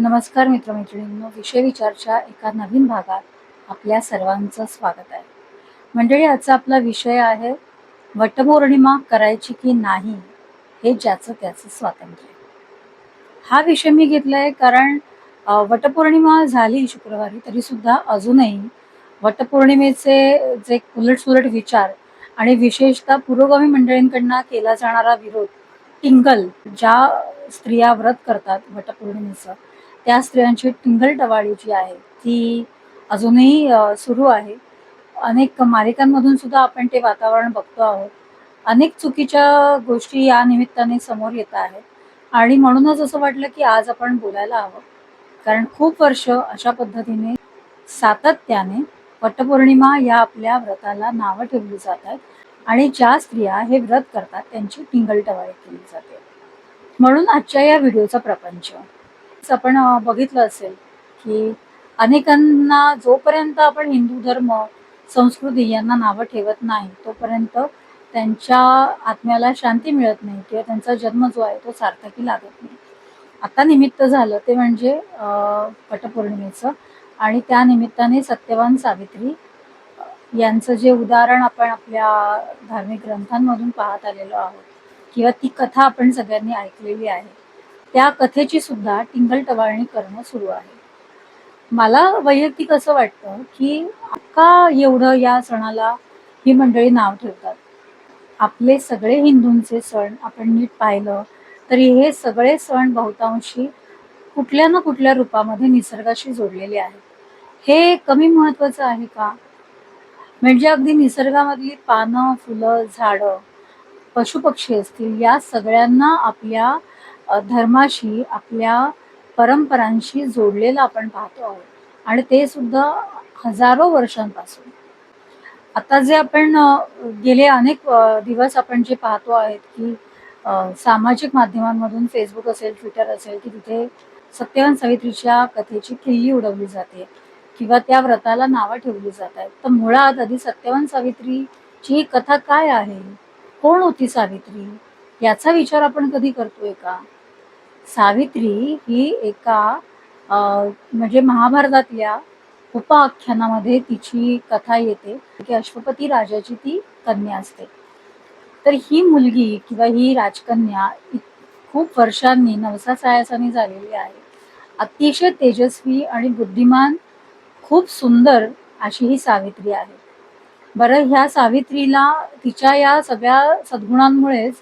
नमस्कार मित्रमैत्रिणींनो विषय विचारच्या एका नवीन भागात आपल्या सर्वांचं स्वागत आहे. मंडळी आजचा आपला विषय आहे वटपौर्णिमा करायची की नाही हे ज्याचं त्याचं स्वातंत्र्य. हा विषय मी घेतला आहे कारण वटपौर्णिमा झाली शुक्रवारी तरीसुद्धा अजूनही वटपौर्णिमेचे जे उलटसुलट विचार आणि विशेषतः पुरोगामी मंडळींकडनं केला जाणारा विरोध टिंगल ज्या स्त्रिया व्रत करतात वटपौर्णिमेचं त्या स्त्रियांची टिंगल टवाळी जी आहे ती अजूनही सुरू आहे. अनेक मालिकांमधून सुद्धा आपण ते वातावरण बघतो आहोत. अनेक चुकीच्या गोष्टी या निमित्ताने समोर येत आहेत. आणि म्हणूनच असं वाटलं की आज आपण बोलायला हवं. कारण खूप वर्ष अशा पद्धतीने सातत्याने वटपौर्णिमा या आपल्या व्रताला नावं ठेवली जात आहेत. आणि ज्या स्त्रिया हे व्रत करतात त्यांची टिंगल टवाळी केली जाते. म्हणून आजच्या या व्हिडिओचा प्रपंच. आपण बघितलं असेल की अनेकांना जोपर्यंत आपण हिंदू धर्म संस्कृती यांना नावं ठेवत नाही तोपर्यंत त्यांच्या आत्म्याला शांती मिळत नाही किंवा त्यांचा जन्म जो आहे तो सार्थकी लागत नाही. आता निमित्त झालं ते म्हणजे पटपौर्णिमेचं आणि त्या निमित्ताने सत्यवान सावित्री यांचं जे उदाहरण आपण आपल्या धार्मिक ग्रंथांमधून पाहत आलेलो आहोत किंवा ती कथा आपण सगळ्यांनी ऐकलेली आहे त्या कथेची सुद्धा टिंगल टवाळणी करणं सुरू आहे. मला वैयक्तिक असं वाटतं की का एवढं या सणाला ही मंडळी नाव ठेवतात. आपले सगळे हिंदूंचे सण आपण नीट पाहिलं तरी हे सगळे सण बहुतांशी कुठल्या ना कुठल्या रूपामध्ये निसर्गाशी जोडलेले आहेत. हे कमी महत्त्वाचं आहे का? म्हणजे अगदी निसर्गामधली पानं फुलं झाडं पशुपक्षी असतील या सगळ्यांना आपल्या धर्माशी आपल्या परंपरांशी जोडलेलं आपण पाहतो आहोत. आणि ते सुद्धा हजारो वर्षांपासून. आता जे आपण गेले अनेक दिवस आपण जे पाहतो आहेत की सामाजिक माध्यमांमधून फेसबुक असेल ट्विटर असेल की तिथे सत्यवान सावित्रीच्या कथेची किल्ली उडवली जाते किंवा त्या व्रताला नावं ठेवली जात आहेत. तर मुळात आधी सत्यवान सावित्रीची कथा काय आहे? कोण होती सावित्री? याचा विचार आपण कधी करतोय का? सावित्री ही एका म्हणजे महाभारतातल्या उपाख्यानामध्ये तिची कथा येते की अश्वपती राजाची ती कन्या असते. तर ही मुलगी किंवा ही राजकन्या खूप वर्षांनी नवसा सायासानी झालेली आहे. अतिशय तेजस्वी आणि बुद्धिमान खूप सुंदर अशी ही सावित्री आहे. बरं ह्या सावित्रीला तिच्या या सगळ्या सद्गुणांमुळेच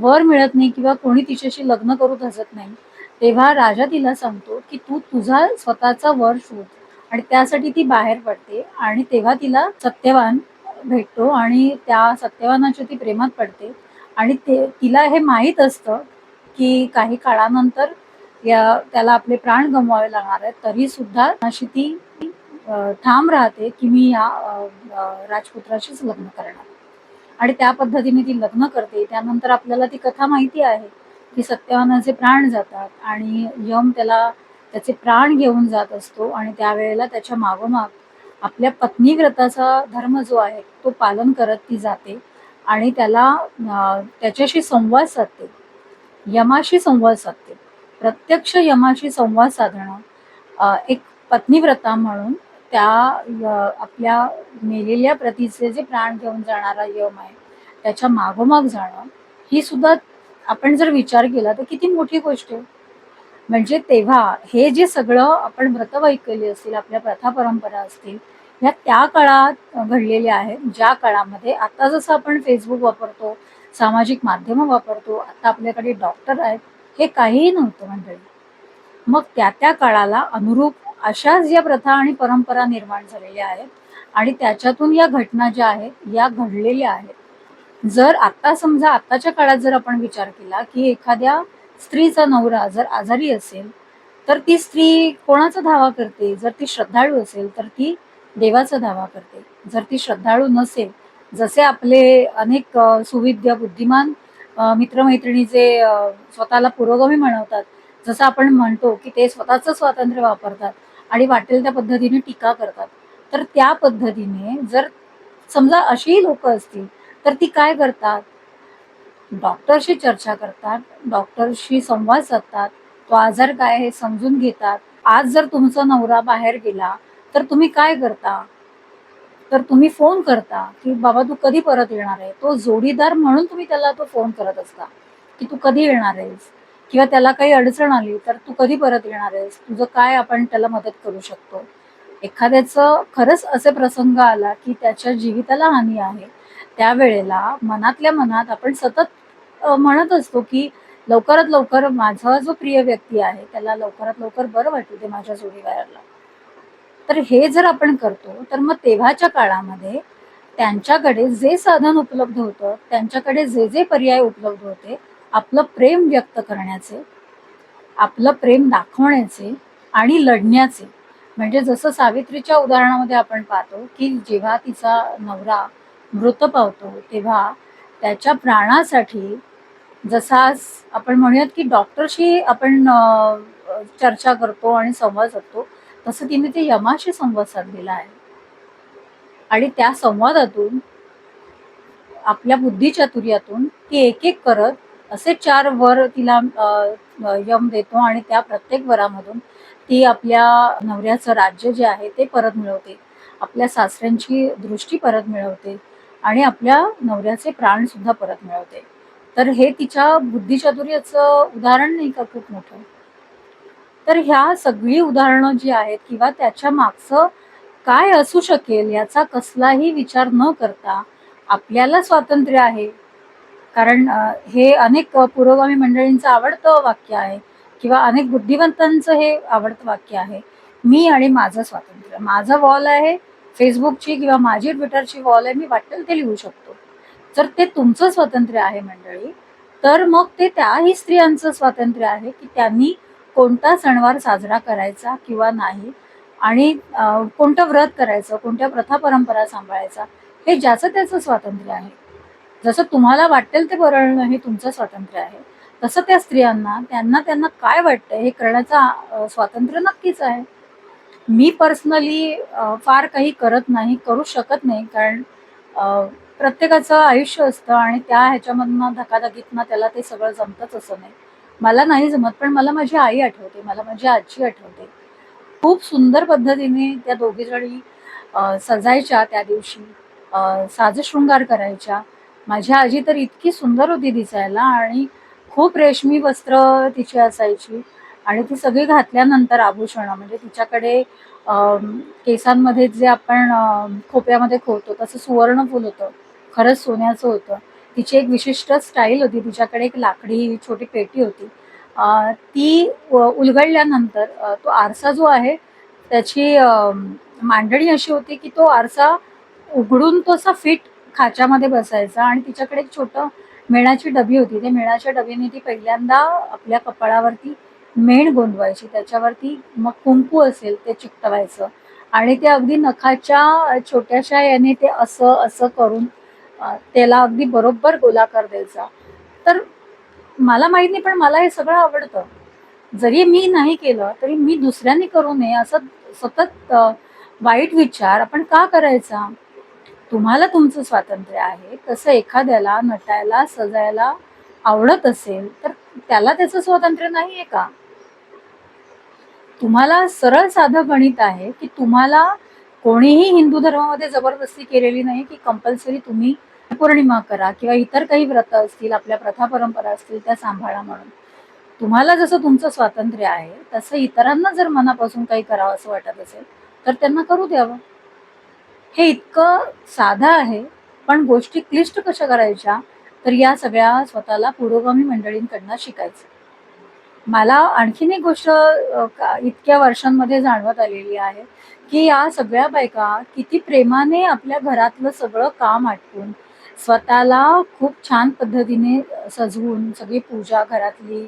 वर मिळत नाही किंवा कोणी तिच्याशी लग्न करू धसत नाही तेव्हा राजा तिला सांगतो की तू तुझा स्वतःचा वर शोध आणि त्यासाठी ती बाहेर पडते आणि तेव्हा तिला सत्यवान भेटतो आणि त्या सत्यवानाच्या ती प्रेमात पडते. आणि ते तिला हे माहीत असतं की काही काळानंतर या त्याला आपले प्राण गमवावे लागणार आहेत तरी सुद्धा अशी ती ठाम राहते की मी या राजपुत्राशीच लग्न करणार. आणि त्या पद्धतीने ती लग्न करते. त्यानंतर आपल्याला ती कथा माहिती आहे की सत्यवानाचे प्राण जातात आणि यम त्याला त्याचे प्राण घेऊन जात असतो आणि त्यावेळेला त्याच्या मागोमाग आपल्या पत्नी व्रताचा धर्म जो आहे तो पालन करत ती जाते आणि त्याला त्याच्याशी संवाद साधते. यमाशी संवाद साधते. प्रत्यक्ष यमाशी संवाद साधणं एक पत्नीव्रता म्हणून त्या आपल्या मेलेल्या प्रतीचे जे प्राण घेऊन जाणारा यम आहे त्याच्या मागोमाग जाणं ही सुद्धा आपण जर विचार केला तर किती मोठी गोष्ट आहे. म्हणजे तेव्हा हे जे सगळं आपण व्रतवैकल्य असतील आपल्या प्रथा परंपरा असतील ह्या त्या काळात घडलेल्या आहेत ज्या काळामध्ये आता जसं आपण फेसबुक वापरतो सामाजिक माध्यमं वापरतो आता आपल्याकडे डॉक्टर आहेत हे काहीही नव्हतं मंडळी. मग त्या त्या काळाला अनुरूप अशाच या प्रथा आणि परंपरा निर्माण झालेल्या आहेत आणि त्याच्यातून या घटना ज्या आहेत या घडलेल्या आहेत. जर आता समजा आताच्या काळात जर आपण विचार केला की एखाद्या स्त्रीचा नवरा जर आजारी असेल तर ती स्त्री कोणाचा धावा करते? जर ती श्रद्धाळू असेल तर ती देवाचा धावा करते. जर ती श्रद्धाळू नसेल जसे आपले अनेक सुविद्य बुद्धिमान मित्रमैत्रिणी जे स्वतःला पुरोगामी म्हणवतात जसं आपण म्हणतो की ते स्वतःचं स्वातंत्र्य वापरतात आणि वाटेल त्या पद्धतीने टीका करतात. तर त्या पद्धतीने जर समजा अशीही लोक असतील तर ती काय करतात? डॉक्टरशी चर्चा करतात डॉक्टरशी संवाद साधतात तो आजार काय हे समजून घेतात. आज जर तुमचा नवरा बाहेर गेला तर तुम्ही काय करता? तर तुम्ही फोन करता की बाबा तू कधी परत येणार आहे? तो जोडीदार म्हणून तुम्ही त्याला तो फोन करत असता की तू कधी येणार आहेस? किंवा त्याला काही अडचण आली तर तू कधी परत येणार आहेस? तुझं काय आपण त्याला मदत करू शकतो? एखाद्याचं खरंच असे प्रसंग आला की त्याच्या जीविताला हानी आहे. त्यावेळेला मनातल्या मनात आपण सतत म्हणत असतो की लवकरात लवकर माझा जो प्रिय व्यक्ती आहे त्याला लवकरात लवकर बरं वाटू दे माझ्या जोडीदाराला. तर हे जर आपण करतो तर मग तेव्हाच्या काळामध्ये त्यांच्याकडे जे साधन उपलब्ध होतं त्यांच्याकडे जे जे पर्याय उपलब्ध होते आपलं प्रेम व्यक्त करण्याचे आपलं प्रेम दाखवण्याचे आणि लढण्याचे. म्हणजे जसं सावित्रीच्या उदाहरणामध्ये आपण पाहतो की जेव्हा तिचा नवरा मृत पावतो तेव्हा त्याच्या प्राणासाठी जसा आपण म्हणूयात की डॉक्टरशी आपण चर्चा करतो आणि संवाद साधतो तसं तिने ते यमाशी संवाद साधलेला आहे. आणि त्या संवादातून आपल्या बुद्धिचातुर्यातून ती एक एक करत असे चार वर तिला यम देतो आणि त्या प्रत्येक वरामधून ती आपल्या नवऱ्याचं राज्य जे आहे ते परत मिळवते. आपल्या सासऱ्यांची दृष्टी परत मिळवते आणि आपल्या नवऱ्याचे प्राण सुद्धा परत मिळवते. तर हे तिच्या बुद्धिचातुर्याचं उदाहरण नाही का खूप मोठं? तर ह्या सगळी उदाहरणं जी आहेत किंवा त्याच्या मागचं काय असू शकेल याचा कसलाही विचार न करता आपल्याला स्वातंत्र्य आहे. कारण हे अनेक पुरोगामी मंडळींचं आवडतं वाक्य आहे किंवा अनेक बुद्धिवंतांचं हे आवडतं वाक्य आहे. मी आणि माझं स्वातंत्र्य. माझं वॉल आहे फेसबुकची किंवा माझी ट्विटरची वॉल आहे मी वाटेल ते लिहू शकतो. जर ते तुमचं स्वातंत्र्य आहे मंडळी तर मग ते त्याही स्त्रियांचं स्वातंत्र्य आहे की त्यांनी कोणता सणवार साजरा करायचा किंवा नाही आणि कोणतं व्रत करायचं कोणत्या प्रथा परंपरा सांभाळायचा हे ज्याचं त्याचं स्वातंत्र्य आहे. जसं तुम्हाला वाटेल ते बरळणं हे तुमचं स्वातंत्र्य आहे. तसं त्या स्त्रियांना त्यांना त्यांना काय वाटतं हे करण्याचं स्वातंत्र्य नक्कीच आहे. मी पर्सनली फार काही करत नाही करू शकत नाही. कारण प्रत्येकाचं आयुष्य असतं आणि त्या ह्याच्यामधनं धकाधकीतनं त्याला ते सगळं जमतच असं नाही. मला नाही जमत पण मला माझी आई आठवते मला माझी आजी आठवते. खूप सुंदर पद्धतीने त्या दोघी जणी सजायच्या त्या दिवशी साजशृंगार करायच्या. माझी आजी तर इतकी सुंदर होती दिसायला आणि खूप रेशमी वस्त्र तिची असायची. आणि ती सगळी घातल्यानंतर आभूषणं म्हणजे तिच्याकडे केसांमध्ये जे आपण खोप्यामध्ये खोवतो तसं सुवर्ण फुल होतं. खरंच सोन्याचं होतं. तिची एक विशिष्ट स्टाईल होती. तिच्याकडे एक लाकडी छोटी पेटी होती. ती उलगडल्यानंतर तो आरसा जो आहे त्याची मांडणी अशी होती की तो आरसा उघडून तो असा फिट खाच्यामध्ये बसायचा आणि तिच्याकडे एक छोटं मेणाची डबी होती. त्या मेणाच्या डबीने ती पहिल्यांदा आपल्या कपाळावरती मेण गोंदवायची. त्याच्यावरती मग कुंकू असेल ते चिकटवायचं. आणि ते अगदी नखाच्या छोट्याशा याने ते असं असं करून त्याला अगदी बरोबर गोलाकार द्यायचा. तर मला माहीत नाही पण मला हे सगळं आवडतं. जरी मी नाही केलं तरी मी दुसऱ्यांनी करू नये असं सतत वाईट विचार आपण का करायचा? तुम्हाला तुमचं स्वातंत्र्य आहे तसं एखाद्याला नटायला सजायला आवडत असेल तर त्याला त्याचं स्वातंत्र्य नाहीये का? तुम्हाला सरळ साधं गणित आहे की तुम्हाला कोणीही हिंदू धर्मामध्ये जबरदस्ती केलेली नाही की कंपल्सरी तुम्ही पौर्णिमा करा किंवा इतर काही व्रत असतील आपल्या प्रथा परंपरा असतील त्या सांभाळा म्हणून. तुम्हाला जसं तुमचं स्वातंत्र्य आहे तसं इतरांना जर मनापासून काही करावं असं वाटत असेल तर त्यांना करू द्यावं. हे इतकं साधं आहे पण गोष्टी क्लिष्ट कशा करायच्या तर या सगळ्या स्वतःला पुरोगामी मंडळींकडनं शिकायचं. मला आणखीन एक गोष्ट इतक्या वर्षांमध्ये जाणवत आलेली आहे की या सगळ्या बायका किती प्रेमाने आपल्या घरातलं सगळं काम आटपून स्वतःला खूप छान पद्धतीने सजवून सगळी पूजा घरातली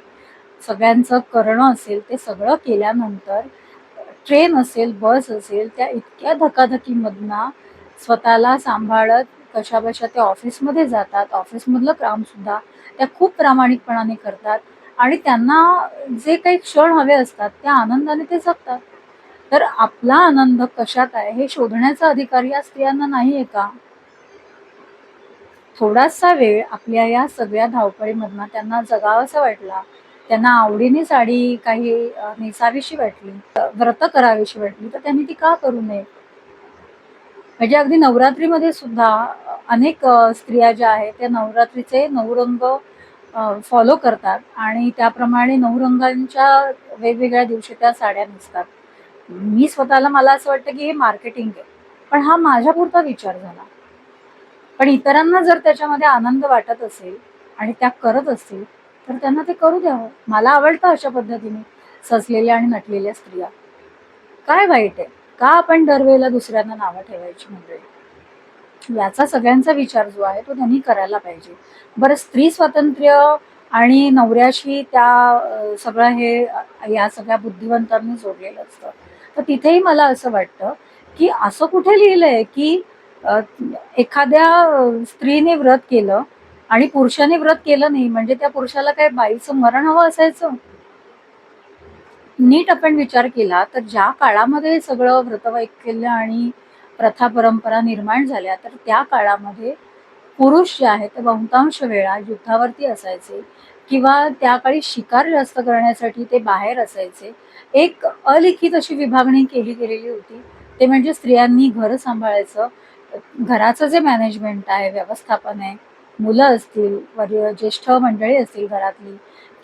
सगळ्यांचं करणं असेल ते सगळं केल्यानंतर ट्रेन असेल बस असेल त्या इतक्या धकाधकीमधनं स्वतःला सांभाळत कशाबशा त्या ऑफिसमध्ये जातात. ऑफिसमधलं कामसुद्धा त्या खूप प्रामाणिकपणाने करतात आणि त्यांना जे काही क्षण हवे असतात त्या आनंदाने ते जगतात. तर आपला आनंद कशात आहे हे शोधण्याचा अधिकार या स्त्रियांना नाही आहे का? थोडासा वेळ आपल्या या सगळ्या धावपळीमधनं त्यांना जगावासा वाटला. त्यांना आवडीने साडी काही नेसावीशी वाटली व्रत करावीशी वाटली तर त्यांनी ती का करू नये? म्हणजे अगदी नवरात्रीमध्ये सुद्धा अनेक स्त्रिया ज्या आहेत त्या नवरात्रीचे नऊ रंग फॉलो करतात आणि त्याप्रमाणे नऊ रंगांच्या वेगवेगळ्या दिवशी त्या साड्या नेसतात. मी स्वतःला मला असं वाटतं की हे मार्केटिंग आहे. पण हा माझ्यापुरता विचार झाला. पण इतरांना जर त्याच्यामध्ये आनंद वाटत असेल आणि त्या करत असतील तर त्यांना ते करू द्यावं हो. मला आवडतं अशा पद्धतीने सजलेल्या आणि नटलेल्या स्त्रिया. काय वाईट आहे? का आपण दरवेळेला दुसऱ्यांना नावं ठेवायची म्हणजे याचा सगळ्यांचा विचार जो आहे तो त्यांनी करायला पाहिजे. बरं स्त्री स्वातंत्र्य आणि नवऱ्याशी त्या सगळं हे या सगळ्या बुद्धिवंतांनी जोडलेलं असतं. तर तिथेही मला असं वाटतं की असं कुठे लिहिलंय की एखाद्या स्त्रीने व्रत केलं आणि पुरुषाने व्रत केलं नाही म्हणजे त्या पुरुषाला काय बाईचं मरण हवं असायचं? नीट आपण विचार केला तर ज्या काळामध्ये सगळं व्रतवैकल्य आणि प्रथा परंपरा निर्माण झाल्या तर त्या काळामध्ये पुरुष जे आहेत ते बहुतांश वेळा युद्धावरती असायचे किंवा त्या काळी शिकार जास्त करण्यासाठी ते बाहेर असायचे. एक अलिखित अशी विभागणी केली गेलेली होती ते म्हणजे स्त्रियांनी घर सांभाळायचं. घराचं जे मॅनेजमेंट आहे व्यवस्थापन आहे मुलं असतील वरि ज्येष्ठ मंडळी असतील घरातली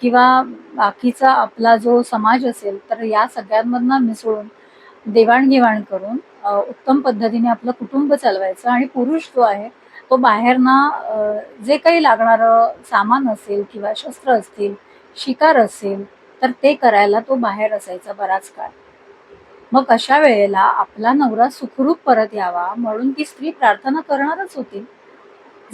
किंवा बाकीचा आपला जो समाज असेल तर या सगळ्यांमधनं मिसळून देवाणघेवाण करून उत्तम पद्धतीने आपलं कुटुंब चालवायचं आणि पुरुष जो आहे तो बाहेरना जे काही लागणारं सामान असेल किंवा शस्त्र असतील शिकार असेल तर ते करायला तो बाहेर असायचा बराच काळ. मग अशा वेळेला आपला नवरा सुखरूप परत यावा म्हणून ती स्त्री प्रार्थना करणारच होती.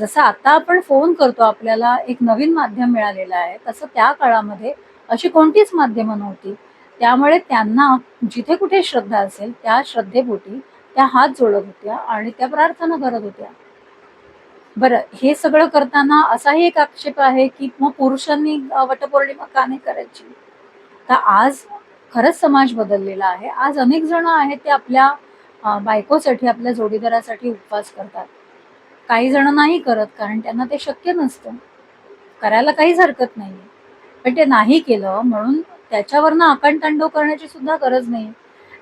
जसं आता आपण फोन करतो आपल्याला एक नवीन माध्यम मिळालेलं आहे तसं त्या काळामध्ये अशी कोणतीच माध्यमं नव्हती. त्यामुळे त्यांना जिथे कुठे श्रद्धा असेल त्या श्रद्धेपोटी त्या हात जोडत होत्या आणि त्या प्रार्थना करत होत्या. बरं हे सगळं करताना असाही एक आक्षेप आहे की मग पुरुषांनी वटपौर्णिमा का नाही करायची? तर आज खरंच समाज बदललेला आहे. आज अनेक जण आहेत ते आपल्या बायकोसाठी आपल्या जोडीदारासाठी उपवास करतात. काही जण नाही करत कारण त्यांना ते शक्य नसतं. करायला काहीच हरकत नाही पण ते नाही केलं म्हणून त्याच्यावरनं आकांतांडव करण्याची सुद्धा गरज नाही.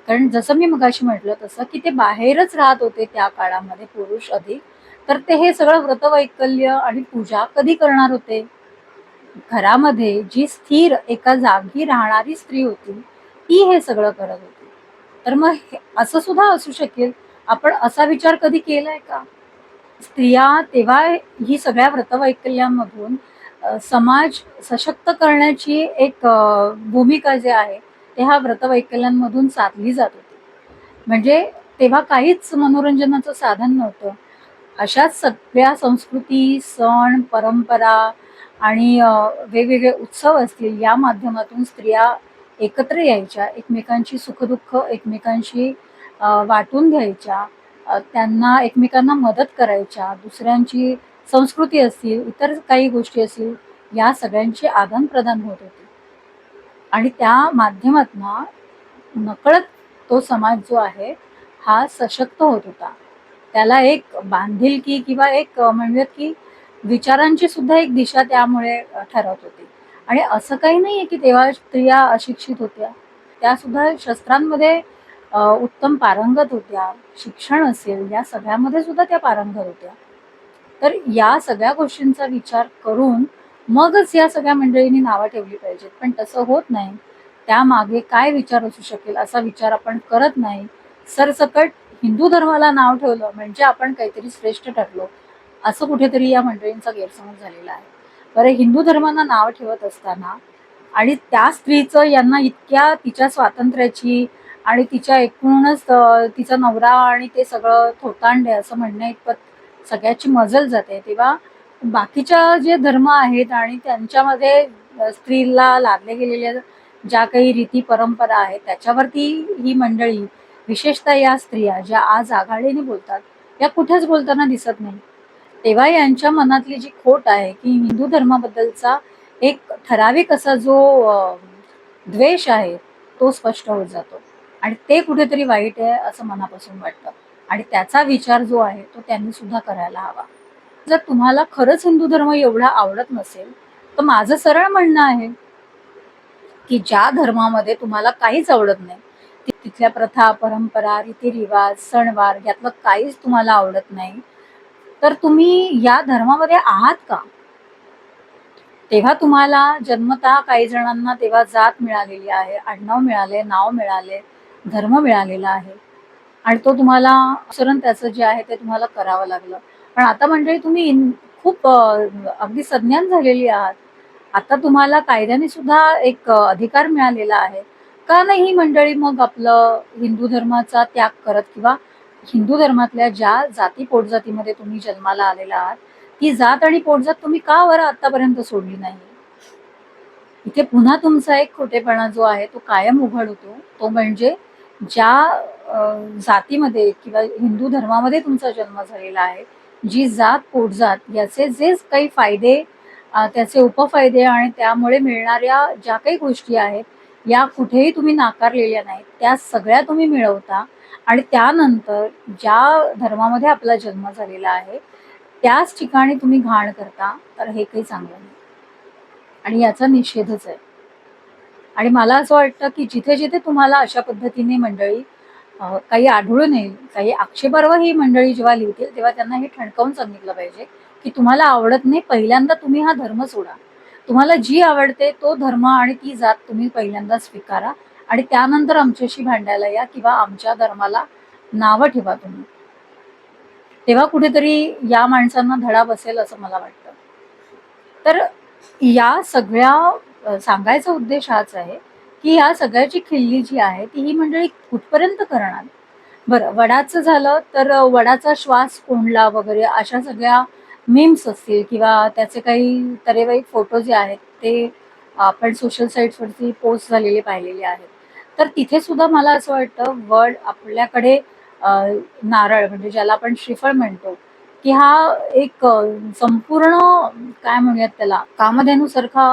कारण जसं मी मगाशी म्हटलं तसं की ते बाहेरच राहत होते त्या काळामध्ये पुरुष अधिक. तर ते हे सगळं व्रतवैकल्य आणि पूजा कधी करणार होते? घरामध्ये जी स्थिर एका जागी राहणारी स्त्री होती ती हे सगळं करत होती. तर मग असं सुद्धा असू शकेल? आपण असा विचार कधी केलाय का? स्त्रिया तेव्हा ही सगळ्या व्रतवैकल्यांमधून समाज सशक्त करण्याची एक भूमिका जे आहे ते ह्या व्रतवैकल्यांमधून साधली जात होती. म्हणजे तेव्हा काहीच मनोरंजनाचं साधन नव्हतं. अशाच सगळ्या संस्कृती सण परंपरा आणि वेगवेगळे उत्सव असतील या माध्यमातून स्त्रिया एकत्र यायच्या एकमेकांची सुखदुःख एकमेकांशी वाटून घ्यायच्या. त्यांना एकमेकांना मदत करायच्या दुसऱ्यांची संस्कृती असतील इतर काही गोष्टी असतील या सगळ्यांची आदानप्रदान होत होती. आणि त्या माध्यमातून नकळत तो समाज जो आहे हा सशक्त होत होता. त्याला एक बांधिलकी किंवा एक म्हणूयात की विचारांची सुद्धा एक दिशा त्यामुळे ठरवत होती. आणि असं काही नाही आहे की तेव्हा स्त्रिया अशिक्षित होत्या. त्या सुद्धा शस्त्रांमध्ये उत्तम पारंगत होत्या शिक्षण असेल या सगळ्यामध्ये सुद्धा त्या पारंगत होत्या. तर या सगळ्या गोष्टींचा विचार करून मगच या सगळ्या मंडळींनी नावं ठेवली पाहिजेत. पण तसं होत नाही. त्यामागे काय विचार असू शकेल असा विचार आपण करत नाही. सरसकट हिंदू धर्माला नाव ठेवलं म्हणजे आपण काहीतरी श्रेष्ठ ठरलो. असं कुठेतरी या मंडळींचा गैरसमज झालेला आहे. बरं हिंदू धर्मांना नाव ठेवत असताना आणि त्या स्त्रीचं यांना इतक्या तिच्या स्वातंत्र्याची आणि तिच्या एकूणच तिचा नवरा आणि ते सगळं थोतांड आहे असं म्हणण्या इतपत सगळ्याची मजल जाते. तेव्हा बाकीच्या जे धर्म आहेत आणि त्यांच्यामध्ये स्त्रीला लादले गेलेल्या ज्या काही रीती परंपरा आहेत त्याच्यावरती ही मंडळी विशेषतः या स्त्रिया ज्या आज आघाडीने बोलतात या कुठेच बोलताना दिसत नाही. तेव्हा यांच्या मनातली जी खोट आहे की हिंदू धर्माबद्दलचा एक ठराविक असा जो द्वेष आहे तो स्पष्ट होत जातो. आणि ते कुठेतरी वाईट आहे असं मनापासून वाटतं. आणि त्याचा विचार जो आहे तो त्यांनी सुद्धा करायला हवा. जर तुम्हाला खरंच हिंदू धर्म एवढा आवडत नसेल तर माझं सरळ म्हणणं आहे की ज्या धर्मामध्ये तुम्हाला काहीच आवडत नाही तिथल्या प्रथा परंपरा रीतिरिवाज सणवार यातलं काहीच तुम्हाला आवडत नाही तर तुम्ही या धर्मामध्ये आहात का? तेव्हा तुम्हाला जन्मतः काही जणांना तेव्हा जात मिळालेली आहे आडनाव मिळाले नाव मिळाले धर्म मिळालेला आहे. आणि तो तुम्हाला अनुसरण त्याचं जे आहे ते तुम्हाला करावं लागलं. पण आता मंडळी तुम्ही इन- खूप अगदी संज्ञान झालेली आहात. आता तुम्हाला कायद्याने सुद्धा एक अधिकार मिळालेला आहे. का नाही ही मंडळी मग आपलं हिंदू धर्माचा त्याग करत किंवा हिंदू धर्मातल्या ज्या जाती पोटजातीमध्ये तुम्ही जन्माला आलेला आहात ती जात आणि पोटजात तुम्ही का बरं आतापर्यंत सोडली नाही? इथे पुन्हा तुमचा एक खोटेपणा जो आहे तो कायम उघड होतो. तो म्हणजे ज्या जातीमध्ये किंवा हिंदू धर्मामध्ये तुमचा जन्म झालेला आहे जी जात पोटजात याचे जे काही फायदे त्याचे उपफायदे आणि त्यामुळे मिळणाऱ्या ज्या काही गोष्टी आहेत या कुठेही तुम्ही नाकारलेल्या नाहीत. त्या सगळ्या तुम्ही मिळवता आणि त्यानंतर ज्या धर्मामध्ये आपला जन्म झालेला आहे त्याच ठिकाणी तुम्ही घाण करता तर हे काही चांगलं नाही. आणि याचा निषेधच आहे. आणि मला असं वाटतं की जिथे जिथे तुम्हाला अशा पद्धतीने मंडळी काही आढळून येईल काही आक्षेपार्ह ही मंडळी जेव्हा लिहितील तेव्हा त्यांना हे ठणकावून सांगितलं पाहिजे की तुम्हाला आवडत नाही पहिल्यांदा तुम्ही हा धर्म सोडा. तुम्हाला जी आवडते तो धर्म आणि ती जात तुम्ही पहिल्यांदा स्वीकारा आणि त्यानंतर आमच्याशी भांडायला या किंवा आमच्या धर्माला नावं ठेवा तुम्ही. तेव्हा कुठेतरी या माणसांना धडा बसेल असं मला वाटतं. तर या सगळ्या सांगायचा उद्देश हाच आहे की या सगळ्याची खिल्ली जी आहे ती ही मंडळी कुठपर्यंत करणार? बरं वडाचं झालं तर वडाचा श्वास कोंडला वगैरे अशा सगळ्या मीम्स असतील किंवा त्याचे काही तरेवाईक फोटो जे आहेत ते आपण सोशल साईट्सवरती पोस्ट झालेले पाहिलेले आहेत. तर तिथे सुद्धा मला असं वाटतं वड आपल्याकडे नारळ म्हणजे ज्याला आपण श्रीफळ म्हणतो की हा एक संपूर्ण काय म्हणूयात त्याला कामधेनूसारखा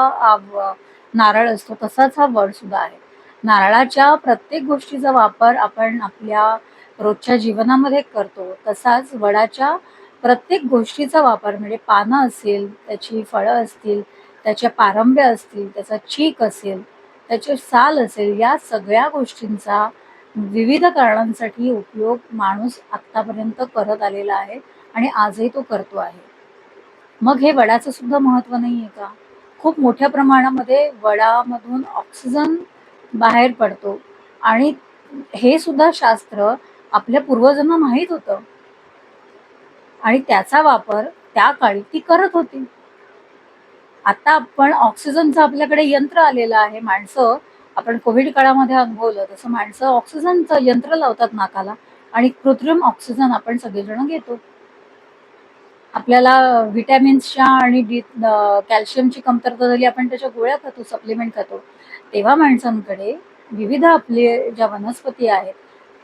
नारळ असतो तसाच हा वड सुद्धा आहे. नारळाच्या प्रत्येक गोष्टीचा वापर आपण आपल्या रोजच्या जीवनामध्ये करतो. तसाच वडाच्या प्रत्येक गोष्टीचा वापर म्हणजे पानं असेल त्याची फळं असतील त्याच्या पारंब्या असतील त्याचा चीक असेल त्याचे साल असेल या सगळ्या गोष्टींचा विविध कारणांसाठी उपयोग माणूस आत्तापर्यंत करत आलेला आहे. आणि आजही तो करतो आहे. मग हे वडाचं सुद्धा महत्त्व नाही आहे का? खूप मोठ्या प्रमाणामध्ये वडामधून ऑक्सिजन बाहेर पडतो. आणि हे सुद्धा शास्त्र आपल्या पूर्वजांना माहीत होतं. आणि त्याचा वापर त्या काळी ती करत होती. आता आपण ऑक्सिजनचं आपल्याकडे यंत्र आलेलं आहे. माणसं आपण कोविड काळामध्ये अनुभवलं तसं माणसं ऑक्सिजनचं यंत्र लावतात नाकाला आणि कृत्रिम ऑक्सिजन आपण सगळेजण घेतो. आपल्याला व्हिटॅमिन्सच्या आणि डी कॅल्शियमची कमतरता झाली आपण त्याच्या गोळ्या खातो सप्लिमेंट खातो. तेव्हा माणसांकडे विविध आपले ज्या वनस्पती आहेत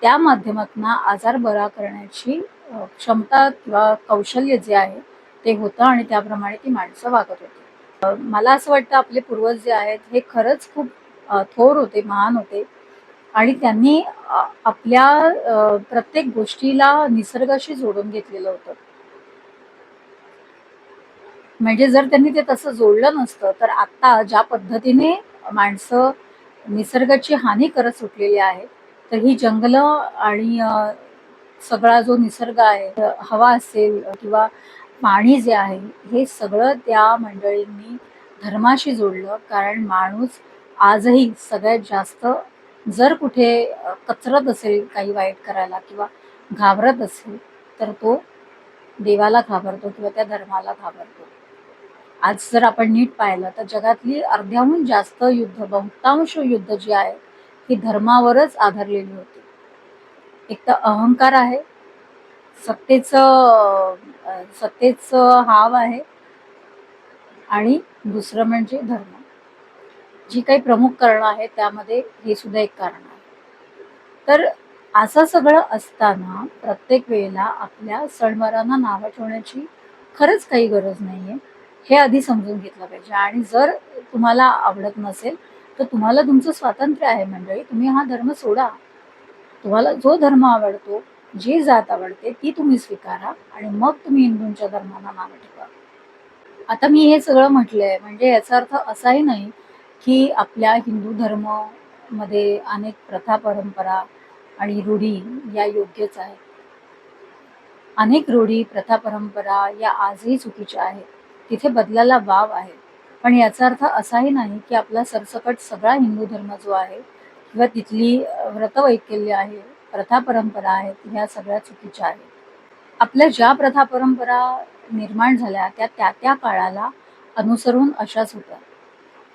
त्या माध्यमातून आजार बरा करण्याची क्षमता किंवा कौशल्य जे आहे ते होतं आणि त्याप्रमाणे ती माणसं वागत होती. मला असं वाटतं आपले पूर्वज जे आहेत हे खरंच खूप थोर होते महान होते. आणि त्यांनी आपल्या प्रत्येक गोष्टीला निसर्गाशी जोडून घेतलेलं होतं. म्हणजे जर त्यांनी ते तसं जोडलं नसतं तर आत्ता ज्या पद्धतीने माणसं निसर्गाची हानी करत सुटलेली आहे तर ही जंगलं आणि सगळा जो निसर्ग आहे हवा असेल किंवा पाणी जे आहे हे सगळं त्या मंडळींनी धर्माशी जोडलं. कारण माणूस आजही सगळ्यात जास्त जर कुठे कचरत असेल काही वाईट करायला किंवा घाबरत असेल तर तो देवाला घाबरतो किंवा त्या धर्माला घाबरतो. आज जर आपण नीट पाहिलं तर जगातली अर्ध्याहून जास्त युद्ध बहुतांश युद्ध जी आहे ही धर्मावरच आधारलेली होती. एक तर अहंकार आहे सत्तेचं सत्तेचं हाव आहे आणि दुसरं म्हणजे धर्म. जी काही प्रमुख कारणं आहेत त्यामध्ये हे सुद्धा एक कारण आहे. तर असं सगळं असताना प्रत्येक वेळेला आपल्या सणवारांना नावं ठेवण्याची खरंच काही गरज नाही आहे हे आधी समजून घेतलं पाहिजे. आणि जर तुम्हाला आवडत नसेल तर तुम्हाला तुमचं स्वातंत्र्य आहे मंडळी. तुम्ही हा धर्म सोडा. तुम्हाला जो धर्म आवडतो जी जात आवडते ती तुम्ही स्वीकारा आणि मग तुम्ही हिंदूंच्या धर्माला नावं ठेवा आता मी हे सगळं म्हटलंय म्हणजे याचा अर्थ असाही नाही की आपल्या हिंदू धर्ममध्ये अनेक प्रथा परंपरा आणि रूढी या योग्यच आहेत. अनेक रूढी प्रथा परंपरा या आजही चुकीच्या आहेत. तिथे बदलाला वाव आहे. पण याचा अर्थ असाही नाही की आपला सरसकट सगळा हिंदू धर्म जो आहे किंवा तिथली व्रतवैकल्य आहे प्रथा परंपरा आहेत ह्या सगळ्या चुकीच्या आहेत. आपल्या ज्या प्रथा परंपरा निर्माण झाल्या त्या त्या त्या काळाला अनुसरून अशाच होत्या.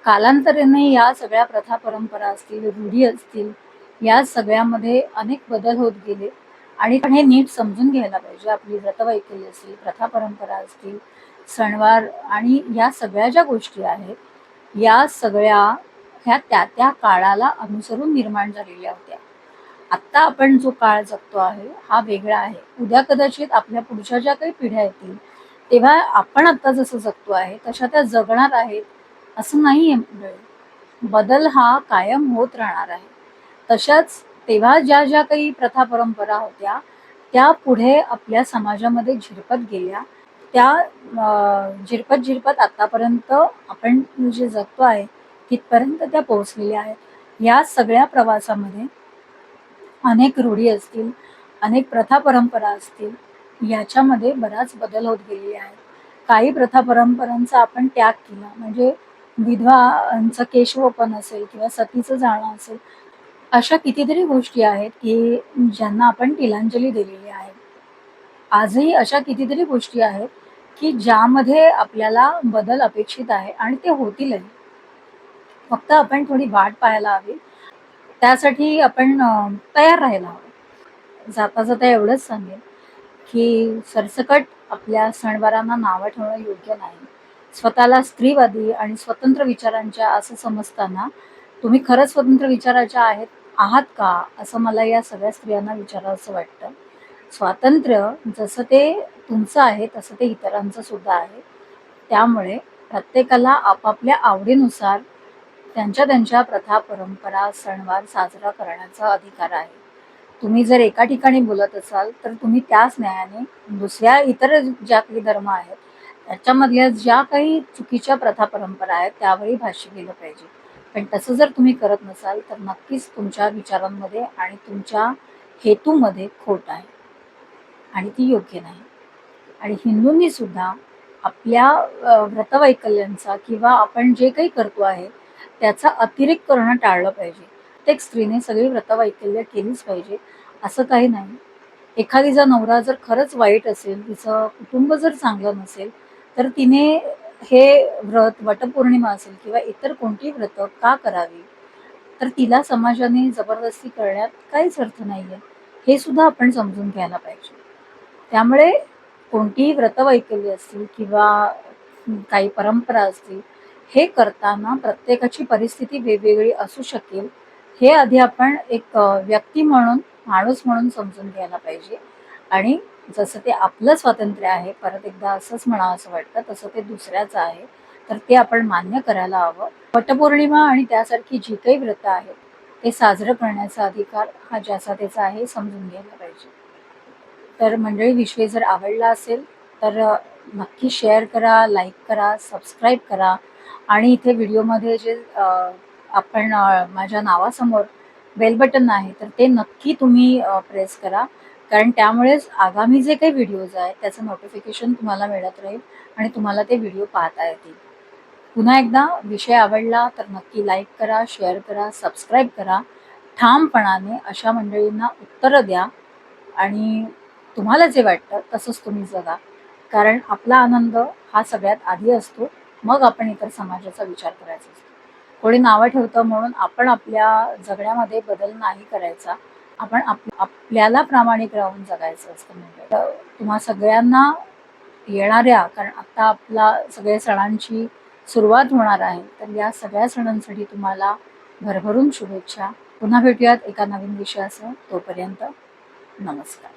कालांतराने या सगळ्या प्रथा परंपरा असतील रूढी असतील या सगळ्यामध्ये अनेक बदल होत गेले. आणि पण हे नीट समजून घ्यायला पाहिजे. आपली व्रतवैकल्य असतील प्रथा परंपरा असतील सणवार आणि या सगळ्या ज्या गोष्टी आहेत या सगळ्या ह्या त्या त्या काळाला अनुसरून निर्माण झालेल्या होत्या. आत्ता आपण जो काळ जगतो आहे हा वेगळा आहे. उद्या कदाचित आपल्या पुढच्या ज्या काही पिढ्या येतील तेव्हा आपण आत्ता जसं जगतो आहे तशा त्या जगणार आहेत असं नाही आहे म्हणजे. बदल हा कायम होत राहणार आहे. तशाच तेव्हा ज्या ज्या काही प्रथा परंपरा होत्या त्या पुढे आपल्या समाजामध्ये झिरपत गेल्या. त्या झिरपत झिरपत आतापर्यंत आपण जे जगतो आहे तिथपर्यंत त्या पोहोचलेल्या आहेत. या सगळ्या प्रवासामध्ये अनेक रूढी असतील अनेक प्रथा परंपरा असतील याच्यामध्ये बराच बदल होत गेलेले आहेत काही प्रथा परंपरांचा आपण त्याग केला. म्हणजे विधवांचं केशवपण असेल किंवा सतीचं जाणं असेल अशा कितीतरी गोष्टी आहेत की ज्यांना आपण तिलांजली दिलेली आहे आजही अशा कितीतरी गोष्टी आहेत की ज्यामध्ये आपल्याला बदल अपेक्षित आहे आणि ते होतीलही. फक्त आपण थोडी वाट पाहायला हवी. त्यासाठी आपण तयार राहायला हवं. जाता जाता एवढंच सांगेन की सरसकट आपल्या सणवारांना नावं ठेवणं योग्य नाही. स्वतःला स्त्रीवादी आणि स्वतंत्र विचारांच्या असं समजताना तुम्ही खरंच स्वतंत्र विचाराच्या आहेत आहात का? असं मला या सगळ्या स्त्रियांना विचारावंसं वाटतं. स्वातंत्र्य जसं ते तुमचं आहे तसं ते इतरांचं सुद्धा आहे. त्यामुळे प्रत्येकाला आपापल्या आवडीनुसार त्यांच्या त्यांच्या प्रथा परंपरा सणवार साजरा करण्याचा अधिकार आहे. तुम्ही जर एका ठिकाणी बोलत असाल तर तुम्ही त्याच न्यायाने दुसऱ्या इतर ज्या काही धर्म आहेत त्याच्यामधल्या ज्या काही चुकीच्या प्रथा परंपरा आहेत त्यावरही भाष्य केलं पाहिजे. पण तसं जर तुम्ही करत नसाल तर नक्कीच तुमच्या विचारांमध्ये आणि तुमच्या हेतूमध्ये खोट आहे. आणि ती योग्य नाही. आणि हिंदूंनी सुद्धा आपल्या व्रतवैकल्यांचा किंवा आपण जे काही करतो आहे त्याचा अतिरेक करणं टाळलं पाहिजे. प्रत्येक स्त्रीने सगळी व्रतवैकल्य केलीच पाहिजे असं काही नाही. एखादीचा नवरा जर खरंच वाईट असेल तिचं कुटुंब जर चांगलं नसेल तर तिने हे व्रत वटपौर्णिमा असेल किंवा इतर कोणती व्रत का करावी? तर तिला समाजाने जबरदस्ती करण्यात काहीच अर्थ नाही आहे हे सुद्धा आपण समजून घ्यायला पाहिजे. त्यामुळे कोणतीही व्रतवैकल्य असतील किंवा काही परंपरा असतील हे करताना प्रत्येकाची परिस्थिती वेगवेगळी असू शकेल. हे आधी आपण एक व्यक्ती म्हणून माणूस म्हणून समजून घ्यायला पाहिजे. आणि जसं ते आपलं स्वातंत्र्य आहे परत एकदा असंच म्हणावं असं वाटतं तसं ते दुसऱ्याचं आहे तर ते आपण मान्य करायला हवं. वटपौर्णिमा आणि त्यासारखी जी काही व्रतं आहेत ते साजरं करण्याचा अधिकार हा ज्याचा त्याचा आहे समजून घ्यायला पाहिजे. तर मंडळी विषय जर आवडला असेल तर नक्की शेअर करा लाईक करा सबस्क्राईब करा. आणि इथे व्हिडिओमध्ये जे आपण माझ्या नावासमोर बेल बटन आहे तर ते नक्की तुम्ही प्रेस करा. कारण त्यामुळेच आगामी जे काही व्हिडिओज आहेत त्याचं नोटिफिकेशन तुम्हाला मिळत राहील आणि तुम्हाला ते व्हिडिओ पाहता येतील. पुन्हा एकदा विषय आवडला तर नक्की लाईक करा शेअर करा सबस्क्राईब करा. ठामपणाने अशा मंडळींना उत्तरं द्या. आणि तुम्हाला जे वाटतं तसंच तुम्ही जगा. कारण आपला आनंद हा सगळ्यात आधी असतो मग आपण इतर समाजाचा विचार करायचा असतो. कोणी नावं ठेवतं म्हणून आपण आपल्या जगण्यामध्ये बदल नाही करायचा. आपण आप आपल्याला प्रामाणिक राहून जगायचं असतं म्हणजे. तर तुम्हा सगळ्यांना येणाऱ्या कारण आता आपला सगळ्या सणांची सुरुवात होणार आहे तर या सगळ्या सणांसाठी तुम्हाला भरभरून शुभेच्छा. पुन्हा भेटूयात एका नवीन विषयासह. तोपर्यंत नमस्कार.